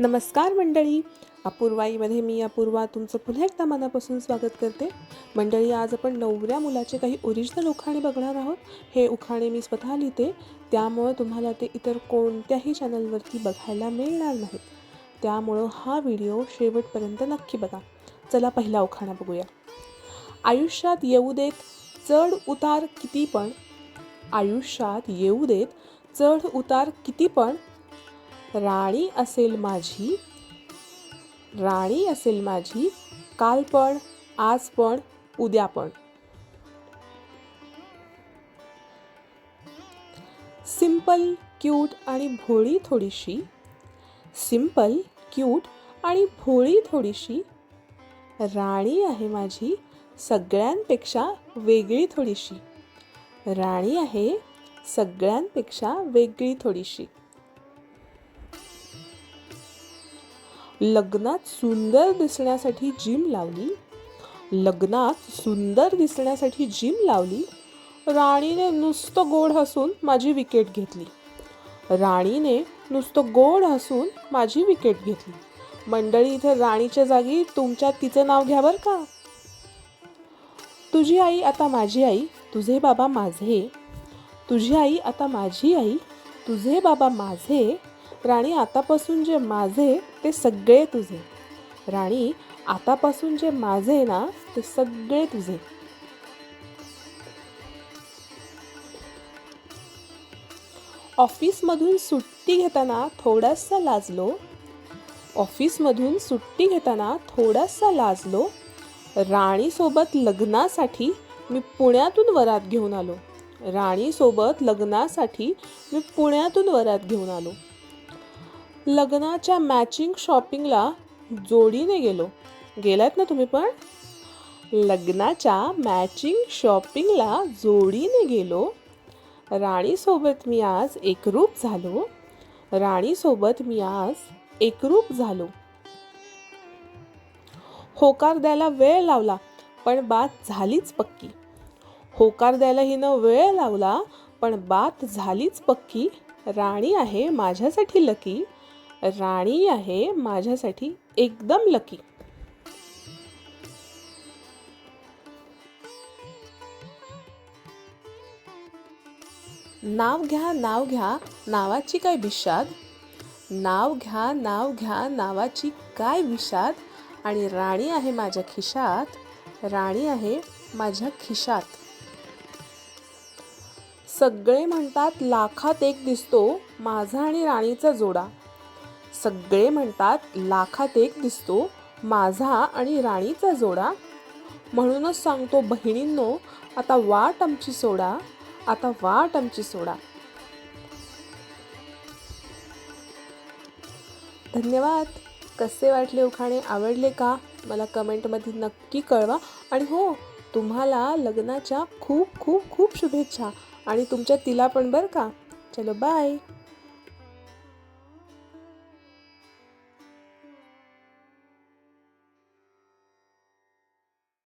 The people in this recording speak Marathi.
नमस्कार मंडळी. अपूर्वाईमध्ये मी अपूर्वा तुमचं पुन्हा एकदा मनापासून स्वागत करते. मंडळी आज आपण नवऱ्या मुलाचे काही ओरिजिनल उखाणे बघणार आहोत. हे उखाणे मी स्वतः लिहिते. त्यामुळं तुम्हाला ते इतर कोणत्याही चॅनलवरती बघायला मिळणार नाहीत. त्यामुळं हा व्हिडिओ शेवटपर्यंत नक्की बघा. चला पहिला उखाणा बघूया. आयुष्यात येऊ देत चढ उतार किती पण. आयुष्यात येऊ देत चढ उतार किती पण. राणी असेल माझी राणी असेल माझी काल पण आज पण उद्या पण. सिंपल क्यूट आणि भोळी थोडीशी सिंपल क्यूट आणि भोळी थोडीशी राणी आहे माझी सगळ्यांपेक्षा वेगळी थोडीशी राणी आहे सगळ्यांपेक्षा वेगळी थोडीशी. लग्नात सुंदर दिसण्यासाठी जिम लावली. लग्नात सुंदर दिसण्यासाठी जिम लावली. राणीने नुसतं गोड हसून माझी विकेट घेतली. राणीने नुसतं गोड हसून माझी विकेट घेतली. मंडळी इथे राणीच्या जागी तुमच्या तिचं नाव घ्या बरं का. तुझी आई आता माझी आई तुझे बाबा माझे. तुझी आई आता माझी आई तुझे बाबा माझे. राणी आतापासून जे माझे ते सगळे तुझे. राणी आतापासून जे माझे ना ते सगळे तुझे. ऑफिसमधून सुट्टी घेताना थोडासा लाजलो. ऑफिसमधून सुट्टी घेताना थोडासा लाजलो. राणीसोबत लग्नासाठी मी पुण्यातून वरात घेऊन आलो. राणीसोबत लग्नासाठी मी पुण्यातून वरात घेऊन आलो. लग्नाच्या मॅचिंग शॉपिंगला जोडीने गेलो. गेलात ना तुम्ही पण? लग्नाच्या मॅचिंग शॉपिंगला जोडीने गेलो. राणीसोबत मी आज एकरूप झालो. राणीसोबत मी आज एकरूप झालो. होकार द्यायला वेळ लावला पण बात झालीच पक्की. होकार द्यायला हिनं वेळ लावला पण बात झालीच पक्की. राणी आहे माझ्यासाठी लकी. राणी आहे माझ्यासाठी एकदम लकी नाव घ्या नाव घ्या नावाची काय विषाद? नाव घ्या नाव घ्या नावाची काय विषाद? आणि राणी आहे माझ्या खिशात राणी आहे माझ्या खिशात. सगळे म्हणतात लाखात एक दिसतो माझा आणि राणीचा जोडा. सगळे म्हणतात लाखात एक दिसतो माझा आणि राणीचा जोडा. म्हणूनच सांगतो बहिणींनो आता वाट आमची सोडा आता वाट आमची सोडा. धन्यवाद. कसे वाटले उखाणे? आवडले का? मला कमेंटमध्ये नक्की कळवा. आणि हो तुम्हाला लग्नाच्या खूप खूप खूप शुभेच्छा. आणि तुमच्या तिला पण बरं का? चलो बाय